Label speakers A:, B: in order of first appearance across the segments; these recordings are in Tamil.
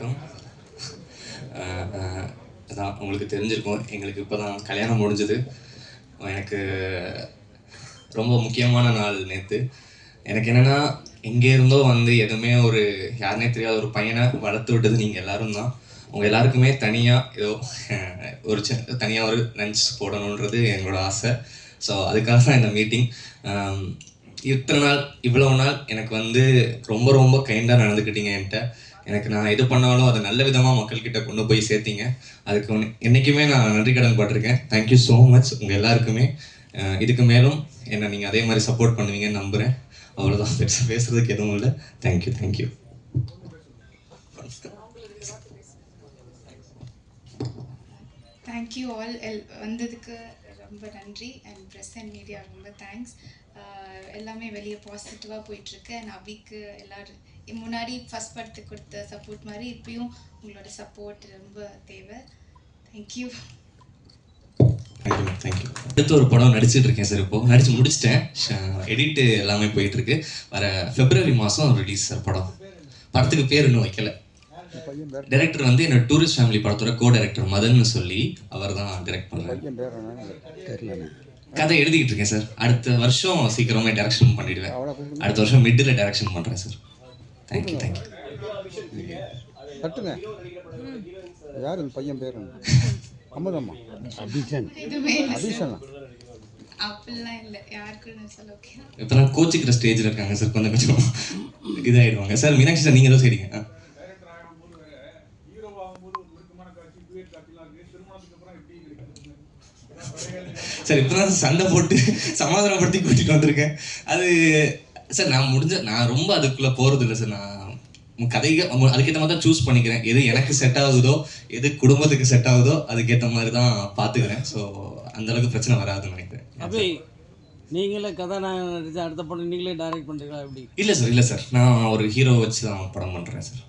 A: வணக்கம். அதான் உங்களுக்கு தெரிஞ்சிருக்கும். எங்களுக்கு இப்போ தான் கல்யாணம் முடிஞ்சது. எனக்கு ரொம்ப முக்கியமான நாள் நேற்று எனக்கு என்னென்னா எங்கே இருந்தோ வந்து எதுவுமே ஒரு யாருனே தெரியாத ஒரு பையனை வளர்த்து விட்டது நீங்கள் எல்லாரும் தான். உங்கள் எல்லாருக்குமே தனியாக ஏதோ ஒரு ஒரு தனியாக ஒரு லஞ்ச் போடணுன்றது எங்களோட ஆசை. ஸோ அதுக்காக தான் இந்த மீட்டிங். இத்தனை நாள் இவ்வளோ நாள் எனக்கு வந்து ரொம்ப ரொம்ப கைண்டாக நடந்துக்கிட்டீங்க என்கிட்ட. எனக்கு நான் எது பண்ணாலும் அதை நல்ல விதமாக மக்கள்கிட்ட கொண்டு போய் சேர்த்தீங்க. அதுக்கு என்றைக்குமே நான் நன்றி கடன் பட்டிருக்கேன். தேங்க்யூ ஸோ மச் உங்கள் எல்லாருக்குமே. இதுக்கு மேலும் என்னை நீங்கள் அதே மாதிரி சப்போர்ட் பண்ணுவீங்கன்னு நம்புகிறேன் அவ்வளோதான் பெருசாக பேசுகிறதுக்கு எதுவும் இல்லை. Thank you thank you
B: thank you all L வந்ததுக்கு ரொம்ப நன்றி. அண்ட் ப்ரெஸ் அண்ட் மீடியா ரொம்ப தேங்க்ஸ் எல்லாமே வெளியே பாசிட்டிவாக போயிட்டுருக்கு அண்ட் அபிக்கு எல்லோரும் முன்னாடி ஃபஸ்ட் படத்துக்கு கொடுத்த சப்போர்ட் மாதிரி இப்பயும் உங்களோட சப்போர்ட் ரொம்ப தேவை. தேங்க்யூ
A: தேங்க்யூ அடுத்து ஒரு படம் நடிச்சிட்டு இருக்கேன் சார் இப்போ நடிச்சு முடிச்சிட்டேன். எடிட்டு எல்லாமே போயிட்டு இருக்கு. வர பிப்ரவரி மாதம் ரிலீஸ் சார் படம். படத்துக்கு பேர் இன்னும் வைக்கல. டைரக்டர் வந்து என்னோட டூரிஸ்ட் ஃபேமிலி படத்தோட கோ டைரக்டர் மதன்னு சொல்லி அவர் தான் டைரக்ட் பண்ணுறாரு கதை எழுதிக்கிட்டு இருக்கேன் சார் அடுத்த வருஷம் சீக்கிரமே டைரக்ஷன் பண்ணிடுவேன். அடுத்த வருஷம் மிடில் டைரக்ஷன் பண்ணுறேன் sir thank you thank you
C: தட்டுங்க யார் இந்த பையன் பேர்? அம்மதம்மா அபிஷன். அபிஷனா?
A: இப்போலாம் கோச்சிக்கிற ஸ்டேஜில் இருக்காங்க சார் கொஞ்சம் கொஞ்சம் இதாகிடுவாங்க சார் மீனாட்சி சார் நீங்கள் ஏதோ செய்றீங்க. சார் இப்போ தான் சண்டை போட்டு சமாதானப்படுத்தி கூட்டிகிட்டு வந்திருக்கேன். அது சார் நான் முடிஞ்ச நான் ரொம்ப அதுக்குள்ளே போகிறது இல்லை சார். நான் கதைக்கு அதுக்கேற்ற மாதிரி தான் சூஸ் பண்ணிக்கிறேன். எது எனக்கு செட் ஆகுதோ எது குடும்பத்துக்கு செட் ஆகுதோ அதுக்கேற்ற மாதிரி தான் பார்த்துக்கிறேன் ஸோ அளவுக்கு பிரச்சனை வராதுன்னு நினைக்கிறேன்.
D: நீங்களே கதாநாயகன் நடிச்சு அடுத்த படம் நீங்களே டைரக்ட் பண்ணுறீங்களா எப்படி?
A: இல்ல சார் இல்ல சார் நான் ஒரு ஹீரோ வச்சு தான் படம் பண்றேன் சார்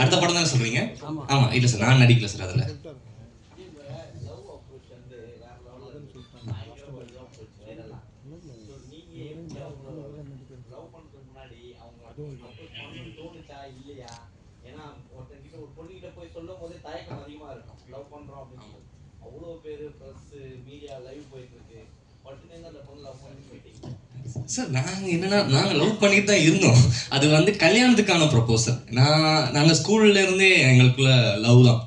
A: அடுத்த படம் தானே சொல்றீங்க? ஆமா. இல்ல சார் நான் நடிக்கல சார் அதுல.
E: முன்னாடி அவங்க அதுவும் தோணுச்சா இல்லையா? ஏன்னா ஒருத்தங்கிட்ட ஒரு பொண்ணுகிட்ட போய் சொல்லும் போதே தயக்கம் அதிகமா இருக்கும். லவ் பண்றோம் அப்படின்னு சொல்லி. அவ்வளோ பேர் ப்ளஸ் மீடியா லைவ் போயிட்டு இருக்கு
A: சார் நாங்க என்னன்னா நாங்க லவ் பண்ணிட்டு தான் இருந்தோம். அது வந்து கல்யாணத்துக்கான ப்ரொபோசல் நான் நாங்கள் ஸ்கூல்ல இருந்தே எங்களுக்குள்ள லவ் தான்.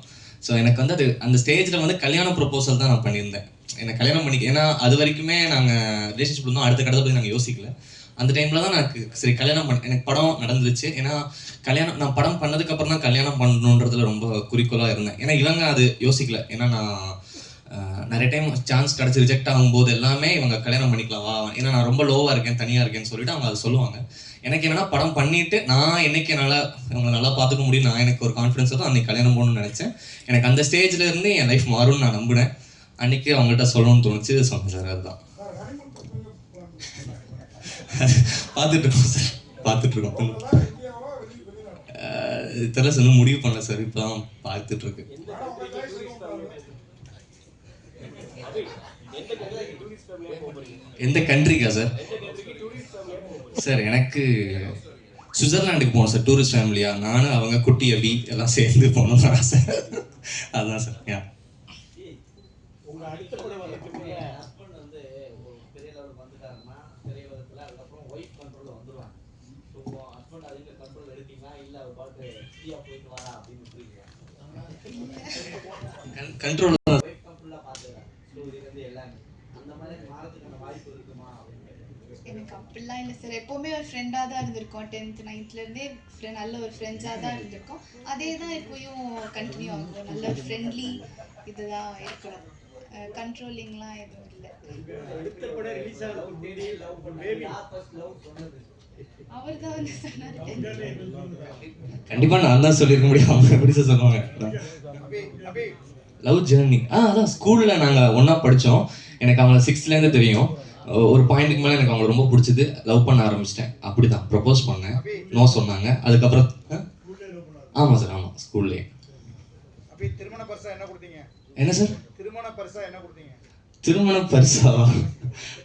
A: ஸோ எனக்கு வந்து அது அந்த ஸ்டேஜ்ல வந்து கல்யாண ப்ரொபோசல் தான் நான் பண்ணியிருந்தேன். என்னை கல்யாணம் பண்ணிக்க ஏன்னா அது வரைக்குமே நாங்கள் ரிலேஷன்ஷிப் இருந்தோம். அடுத்த கடத்தை பத்தி நாங்கள் யோசிக்கல. அந்த டைம்ல தான் எனக்கு சரி கல்யாணம் பண்ண எனக்கு படம் நடந்துச்சு. ஏன்னா கல்யாணம் நான் படம் பண்ணதுக்கப்புறம் தான் கல்யாணம் பண்ணணுன்றதுல ரொம்ப குறிக்கோளாக இருந்தேன். ஏன்னா இவங்க அது யோசிக்கல. ஏன்னா நான் நிறைய டைம் சான்ஸ் கிடச்சி ரிஜெக்ட் ஆகும்போது எல்லாமே இவங்க கல்யாணம் பண்ணிக்கலாம் வா ஏன்னா நான் ரொம்ப லோவாக இருக்கேன் தனியாக இருக்கேன்னு சொல்லிட்டு அவங்க அதை சொல்லுவாங்க. எனக்கு என்னன்னா படம் பண்ணிட்டு நான் என்னைக்கு நல்லா இவங்களை நல்லா பார்த்துக்க முடியும் நான் எனக்கு ஒரு கான்ஃபிடன்ஸ் தான் அன்னைக்கு கல்யாணம் போகணும்னு நினச்சேன். எனக்கு அந்த ஸ்டேஜ்ல இருந்து என் லைஃப் மாறும்னு நான் நம்பினேன். அன்னைக்கு அவங்கள்ட்ட சொல்லணும்னு தோணுச்சு. சொன்னேன் சார் அதுதான். பார்த்துட்டு இருக்கோம் சார் இது தெரியல சார் இன்னும் முடிவு பண்ணல சார். இப்போ தான் பார்த்துட்டு இருக்கு எந்த கண்ட்ரிக்கா சார்? சார் எனக்கு சுவிட்சர்லாண்டுக்கு போகணும் சார். டூரிஸ்ட் ஃபேமிலியா? நானும் அவங்க குட்டி அபி எல்லாம் சேர்ந்து போகணும்னு ஆசை. அதுதான் சார் யா
E: ஹஸ்பண்ட் வந்து ஒரு பெரிய லெவலுக்கு வந்துட்டாருன்னா பெரிய விதத்துல அதுக்கப்புறம் ஒய்ஃப் கண்ட்ரோல் வந்துருவாங்க ஸோ ஹஸ்பண்ட் அதுக்கு கண்ட்ரோல் எடுத்தீங்களா இல்லை அவர் பாட்டு ஃப்ரீயாக போயிட்டு வரா அப்படின்னு விட்டுருக்கீங்க
A: கண்ட்ரோல்
E: ஒய்ஃப் கண்ட்ரோலாக பார்த்துக்கிறேன் ஸோ இது வந்து எல்லாமே அந்த மாதிரி மாறதுக்கான வாய்ப்பு இருக்குமா அப்படின்னு
B: எனக்கு அப்படிலாம் இல்லை சார் எப்போவுமே ஒரு ஃப்ரெண்டாக தான் இருந்திருக்கோம். டென்த் நைன்த்லேருந்தே ஃப்ரெண்ட் நல்ல ஒரு ஃப்ரெண்ட்ஸாக தான் இருந்திருக்கோம். அதே தான் இப்போயும் கண்டினியூ ஆகும் நல்ல ஒரு ஃப்ரெண்ட்லி இதுதான் இருக்கணும். கண்ட்ரோலிங்லாம் எதுவும் இல்லை.
A: கண்டிப்பா நான் தான் சொல்லியிருக்க முடியும். அவங்க எப்படி சார் சொல்லுவாங்க? லவ் ஜேர்னி ஆ அதான் ஸ்கூல்ல நாங்க ஒண்ணா படிச்சோம். எனக்கு அவங்கள சிக்ஸ்த்ல இருந்து தெரியும். ஒரு பாயிண்ட்டுக்கு மேல எனக்கு அவங்கள ரொம்ப பிடிச்சது. லவ் பண்ண ஆரம்பிச்சிட்டேன். அப்படிதான் ப்ரப்போஸ் பண்ணேன். நோ சொன்னாங்க. அதுக்கப்புறம் ஆ? ஆமா சார் ஆமா ஸ்கூல்லே
F: என்ன கொடுத்தீங்க?
A: என்ன சார்
F: திருமண பரிசா என்ன கொடுத்தீங்க?
A: திருமண பரிசாவா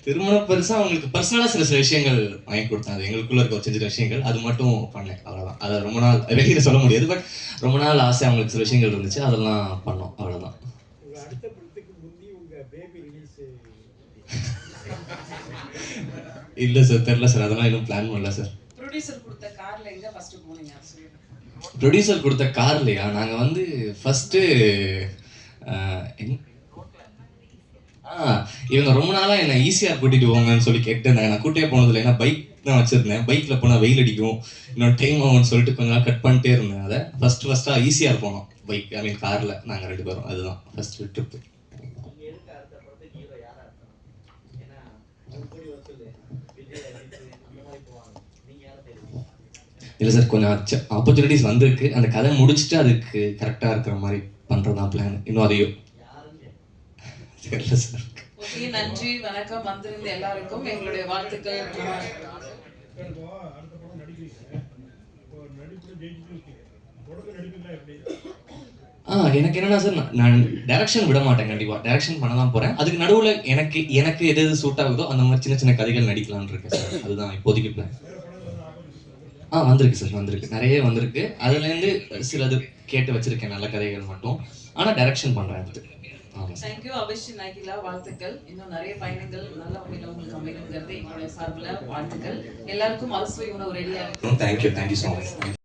A: திருமண பரிசா அவங்களுக்கு பர்சனலாக சில சில விஷயங்கள் வாங்கி கொடுத்தேன். அது எங்களுக்குள்ள இருக்க ஒரு சின்ன விஷயங்கள். அது மட்டும் பண்ணேன் அவ்வளோதான் அதை ரொம்ப நாள் வெளியில் சொல்ல முடியாது பட் ரொம்ப நாள் ஆசை அவங்களுக்கு சில விஷயங்கள் இருந்துச்சு. அதெல்லாம் பண்ணோம். அவ்வளோதான்
F: உங்க அடுத்த படத்துக்கு முந்தி உங்க பேபி ரிலீஸ்
A: இல்லை சார் தெரில சார் அதெல்லாம் இன்னும் பிளான் பண்ணல சார்
G: ப்ரொடியூசர் கொடுத்த கார்ல எங்க ஃபர்ஸ்ட் போனீங்க அது சொல்லுங்க
A: ப்ரொடியூசர் கொடுத்த கார்லையா நாங்கள் வந்து ஃபஸ்ட்டு இவங்க ரொம்ப நாளாக என்னை ஈஸியாக கூட்டிகிட்டு போங்கன்னு சொல்லி கேட்டுருந்தாங்க நான் கூட்டே போனதில்லை. ஏன்னா பைக் தான் வச்சுருந்தேன். பைக்கில் போனால் வெயில் அடிக்கும். இன்னொரு டைம் ஆகும்னு சொல்லிட்டு கொஞ்ச நாள் கட் பண்ணிட்டே இருந்தேன். அதை ஃபஸ்ட்டு ஃபஸ்ட்டாக ஈஸியாக போனோம். பைக் ஐ மீன் காரில் நாங்கள் ரெண்டு பேரும். அதுதான். ஃபஸ்ட்டு ட்ரிப்பு இல்லை சார் கொஞ்சம் ஆப்பர்ச்சுனிட்டிஸ் வந்திருக்கு. அந்த கதை முடிச்சுட்டு அதுக்கு கரெக்டாக இருக்கிற மாதிரி பண்ணுறது தான் பிளான் இன்னும் அதையும்
G: ஓகே நன்றி வணக்கம். வந்திருந்த எல்லாருக்கும் எங்களுடைய வாழ்த்துக்கள்.
A: ஆ எனக்கு என்னன்னா சார் நான்- டைரக்ஷன் விட மாட்டேன் கண்டிப்பா. டைரக்ஷன் பண்ண தான் போறேன். அதுக்கு நடுவுல எனக்கு எனக்கு எது எது சூட் ஆகுதோ அந்த மாதிரி சின்ன சின்ன கதைகள் நடிக்கலாம்னு இருக்கேன் சார். அதுதான் இப்போதைக்கு பிளான் ஆ வந்திருக்கு சார் வந்திருக்கு. நிறைய வந்திருக்கு. அதுலேருந்து சிலது கேட்டு வச்சிருக்கேன் நல்ல கதைகள் மட்டும். ஆனால் டைரக்ஷன் ஆமாம் சார்
G: தேங்க்யூ அபிஷ் நாய்கிலா வாழ்த்துக்கள். இன்னும் நிறைய பயணங்கள் நல்ல முறையில் உங்களுக்கு அமையணுங்கிறது எங்களுடைய சார்பில் வாழ்த்துக்கள். எல்லாருக்கும் அறுசுவை உணவு ரெடியாக
A: தேங்க்யூ தேங்க்யூ ஸோ மச்